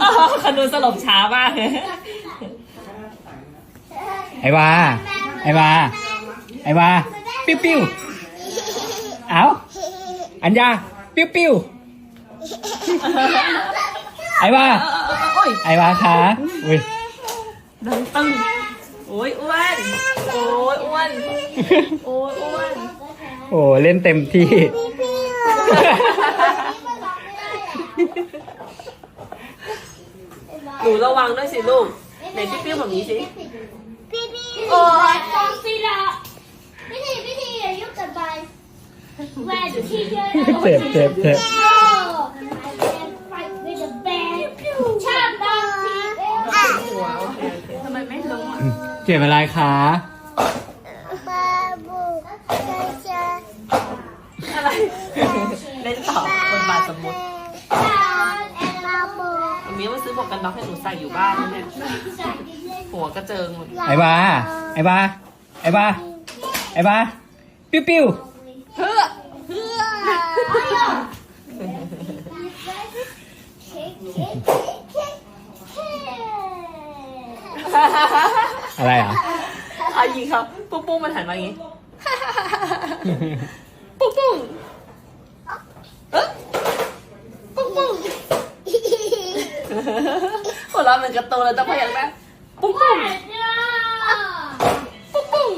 อ๋อคนูสลบช้ามากเลยไอวาไอวาไอวาปิ้วปิ้วเอาอัญญาปิ้วปิ้วไอวาโอ้ยไอวาขาอุ้ยดังตึงโอ้ยอ้วนโอ้ยอ้วนโอ้ยอ้วนโอ้เล่นเต็มที่ นูระวังด้วยสิลูกไหนพี่ปิ้วแบบนี้สิพี่พี่โอ้ยฟองซีละพี่ทีพี่ทีอย่ายุ่งกับไปแหวนที่เยอะเจ็บเจ็บเจ็บชอบตอนที่หัวโอเคโอเคทำไมไม่ลงอะเจ็บอะไรคะบาบูจะอะไรเล่นต่อบนบาทสมมติบาบู อันนี้มาซื้อหมวกกันน็อกให้หนูใส่อยู่บ้านนะเนี่ยหัวกระเจิงหมดไอวาไอวาไอวาไอวาปิ้วปิ้วเฮ้อเพื่อเค้กเค้กเค้กเค้กอะไรอะเอายิงเขาปุ้งปุ้งมันหันมาอย่างงี้ ปุ้งปุ้งเอ๊ะปุ้งปุ้งหัวเราะเหมือนการะตูนเลยต้องพยักหน้าปุ้งปุ้งปุ้งปุ้ง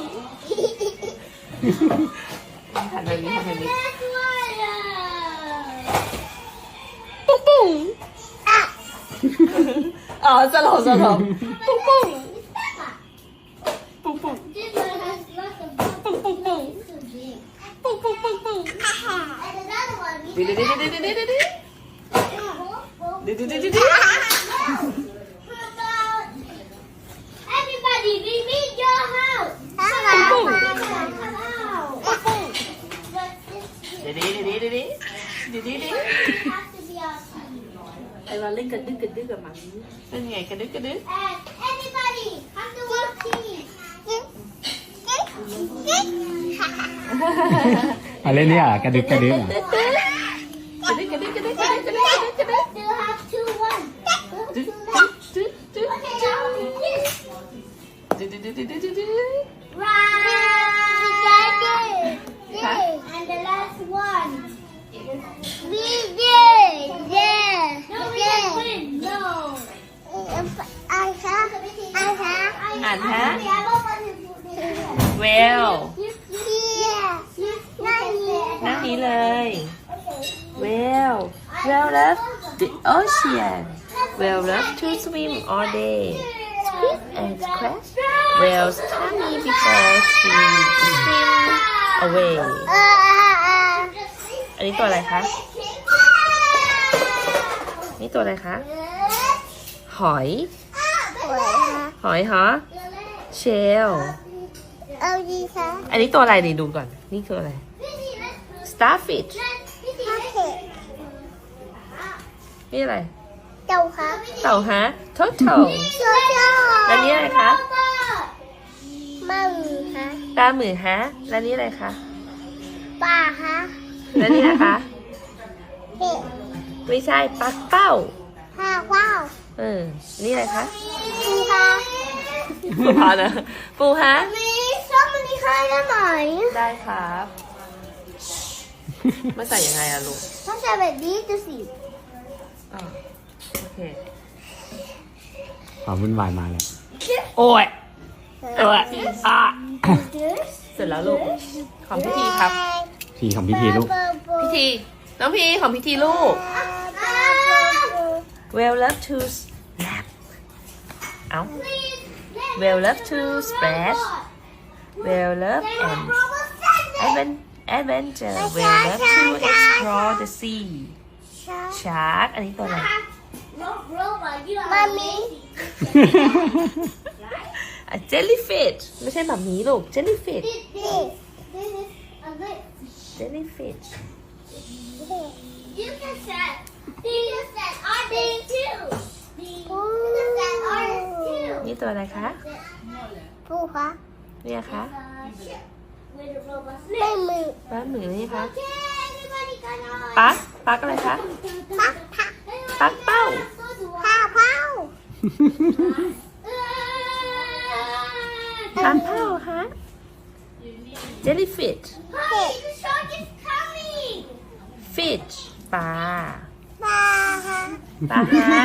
หันทางนี้หันทางนี้ปุ้งปุ้งอ๋อสลบสลบปุ้งปุ้งปุ้งปุ้งปุ้งปุ้งปุ้งปุ้งปุ้งปุ้งปุ้งดิดิดิดิดิดิดิดิดิดิดิดิดิ Didi? Didi Didi? I will link a dick a dick a man. Then you can dick a dick. Everybody, come to work Alin niya, kaduk kaduk. Kaduk kaduk kaduk kaduk kaduk kaduk. Do have two one. Do do do do. Do do do do do do. Right. I have. I have. อ่านฮะ I have. well หนั่งนี้เลย well well love the ocean well love to swim all day squid and crash whales tummy before she swim away อันนี้ตัวอะไรคะ นี่ตัวอะไรคะ หอย หอยเหรอเชลเอาดีค่ะอันนี้ตัวอะไรดีดูก่อน นี่คืออะไร starfish นี่อะไรเจ้าค่ะเต่าฮะ turtle เจ้าเจ้าแล้วนี่อะไรคะมังค่ะปลาหมือฮะ แล้วนี่อะไรคะป้าค่ะแล้วนี่นะคะเห็ดไม่ใช่ปลาเป้าห้าว้าว เออ นี่อะไรคะปูค่ะปูพานะปูฮะมีส้มมันนี่ให้ได้ไหมได้ครับมาใส่ยังไงอะลูกถ้าใส่แบบนี้จะสีอ่าโอเคความวุ่นวายมาแล้วโอ้ยเอออะเสร็จแล้วลูกของพิธีครับทีของพิธีลูกพิธีน้องพีของพิธีลูก well love to snap เอา well love to splash well love and advent adventure well love to explore the sea shark อันนี้ตัวอะไร มามี อ่ะ jellyfish ไม่ใช่แบบนี้ลูก jellyfish นี่ jellyfish You can set. You can set ours too. นี้ตัวอะไรคะผู้คะเนี่ยคะปลาหมึกปลาหมึกนี่คะปักปักอะไรคะปักปักเป้าป้าเป้าปลาเป้าคะเจลลี่ฟิชฟิชปลาปลาค่ะปลา